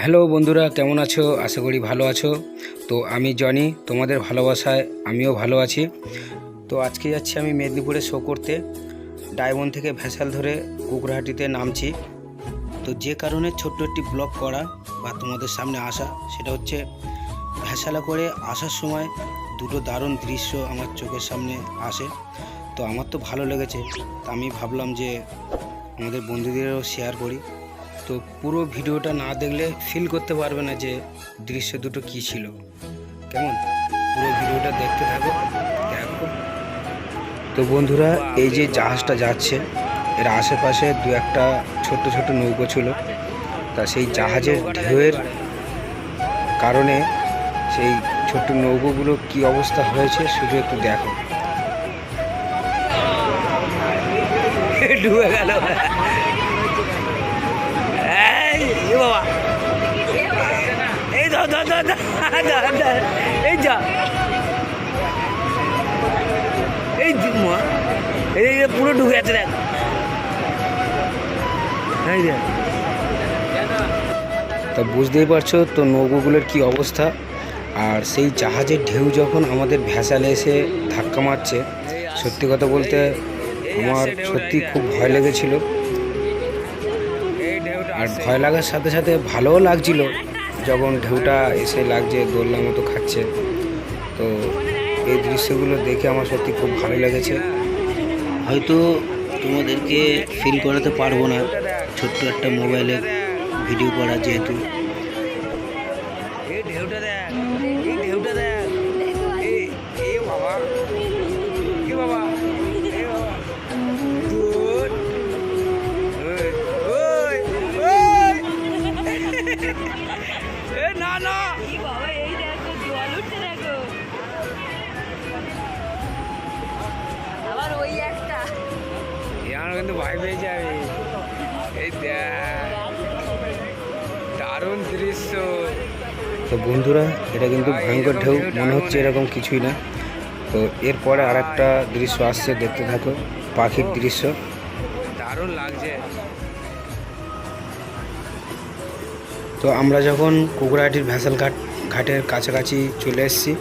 Hello বন্ধুরা, কেমন আছো? আশা করি ভালো আছো। তো আমি জনি, তোমাদের ভালোবাসায় আমিও ভালো আছি। তো আজকে যাচ্ছি আমি মেদিনীপুরে শো করতে। ডায়মন্ড থেকে ভ্যাসাল ধরে কুকুরহাটিতে নামছি। তো যে কারণে ছোট্ট একটি ব্লগ করা বা তোমাদের সামনে আসা, সেটা হচ্ছে ভ্যাসালা করে আসার সময় দুটো দারুণ দৃশ্য আমার চোখের সামনে আসে। তো আমার তো ভালো লেগেছে। তা আমি ভাবলাম যে আমাদের বন্ধুদেরও শেয়ার করি। তো পুরো ভিডিওটা না দেখলে ফিল করতে পারবে না যে দৃশ্য দুটো কী ছিল। কেমন? পুরো ভিডিওটা দেখতে থাকো। দেখো। তো বন্ধুরা, এই যে জাহাজটা যাচ্ছে, এর আশেপাশে দু একটা ছোট ছোট নৌকো ছিল। তা সেই জাহাজের ঢেউয়ের কারণে সেই ছোট্ট নৌকোগুলো কি অবস্থা হয়েছে শুধু একটু দেখো। ডুবে গেল। বাবা। এই ধর ধর ধর এই যা। এই মা। এই পুরো ডুবে আছে দেখ। তা বুঝতেই পারছ তো নৌকোগুলোর কি অবস্থা? আর সেই জাহাজের ঢেউ যখন আমাদের ভ্যাসালে এসে ধাক্কা মারছে, সত্যি কথা বলতে আমার সত্যি খুব ভয় লেগেছিল। আর ভয় লাগার সাথে সাথে ভালোও লাগছিল যখন ঢেউটা এসে লাগছে দোলনার মতো খাচ্ছে। তো এই দৃশ্যগুলো দেখে আমার সত্যি খুব ভালো লেগেছে। হয়তো তোমাদেরকে ফিল করাতে পারব না ছোট্ট একটা মোবাইলে ভিডিও করা যেহেতু। ঢেউটা দেখ। এ না না। বাবা এই দেখো জল উঠছে দেখো। আবার ওই একটা। আমার কিন্তু ভয় পেয়ে যাবে এই দেখ দারুণ দৃশ্য। তো বন্ধুরা এটা কিন্তু ভয়ঙ্কর ঢেউ মনে হচ্ছে এরকম কিছুই না। তো এরপরে আর একটা দৃশ্য আসছে দেখতে থাকো পাখির দৃশ্য। দারুণ লাগছে। তো আমরা যখন কুকুরাহাটির ভ্যাসেল ঘাট, ঘাটের কাছাকাছি চলে এসেছি,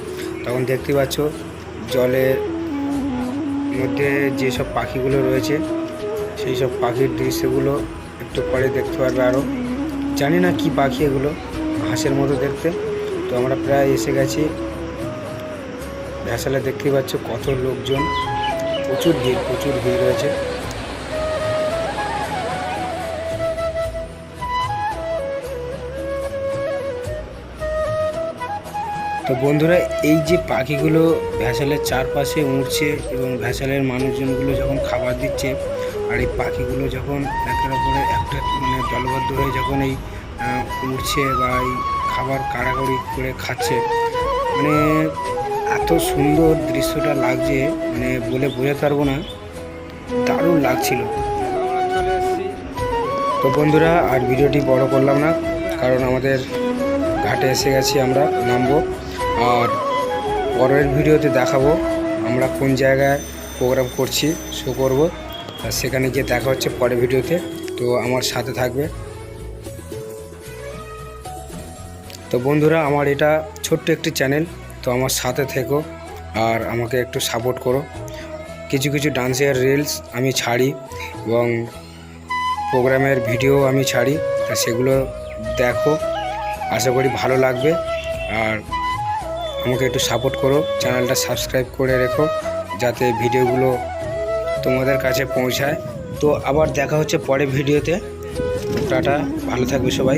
তখন দেখতে পাচ্ছ জলের মধ্যে যেসব পাখিগুলো রয়েছে, সেই সব পাখির দৃশ্যগুলো একটু পরে দেখতে পারবে আরও জানি না কি পাখি এগুলো, হাঁসের মতো দেখতে। তো আমরা প্রায় এসে গেছি। ভ্যাসালে দেখতে পাচ্ছ কত লোকজন, প্রচুর ভিড় প্রচুর ভিড় রয়েছে। তো বন্ধুরা, এই যে পাখিগুলো ভ্যাসালের চারপাশে উড়ছে এবং ভ্যাসালের মানুষজনগুলো যখন খাবার দিচ্ছে, আর এই পাখিগুলো যখন একের পরে একটা মানে দলবদ্ধ হয়ে যখন এই উড়ছে বা এই খাবার কাড়াকাড়ি করে খাচ্ছে মানে এত সুন্দর দৃশ্যটা লাগছে মানে বলে বোঝাতে পারব না, দারুণ লাগছিল। তো বন্ধুরা, আর ভিডিওটি বড় করলাম না, কারণ আমাদের ঘাটে এসে গেছি আমরা, নামবো। আর পরের ভিডিওতে দেখাবো আমরা কোন জায়গায় প্রোগ্রাম করছি শো করব। আর সেখানে গিয়ে দেখা হচ্ছে পরের ভিডিওতে। তো আমার সাথে থাকবে। তো বন্ধুরা, আমার এটা ছোট্ট একটি চ্যানেল তো আমার সাথে থেকো আর আমাকে একটু সাপোর্ট করো। কিছু কিছু ডান্সের রিলস আমি ছাড়ি এবং প্রোগ্রামের ভিডিও আমি ছাড়ি। তা সেগুলো দেখো। আশা করি ভালো লাগবে। আর আমাকে একটু সাপোর্ট করো চ্যানেলটা সাবস্ক্রাইব করে রেখো, যাতে ভিডিওগুলো তোমাদের কাছে পৌঁছায়। তো আবার দেখা হচ্ছে পরে ভিডিওতে টাটা, ভালো থাকবে সবাই।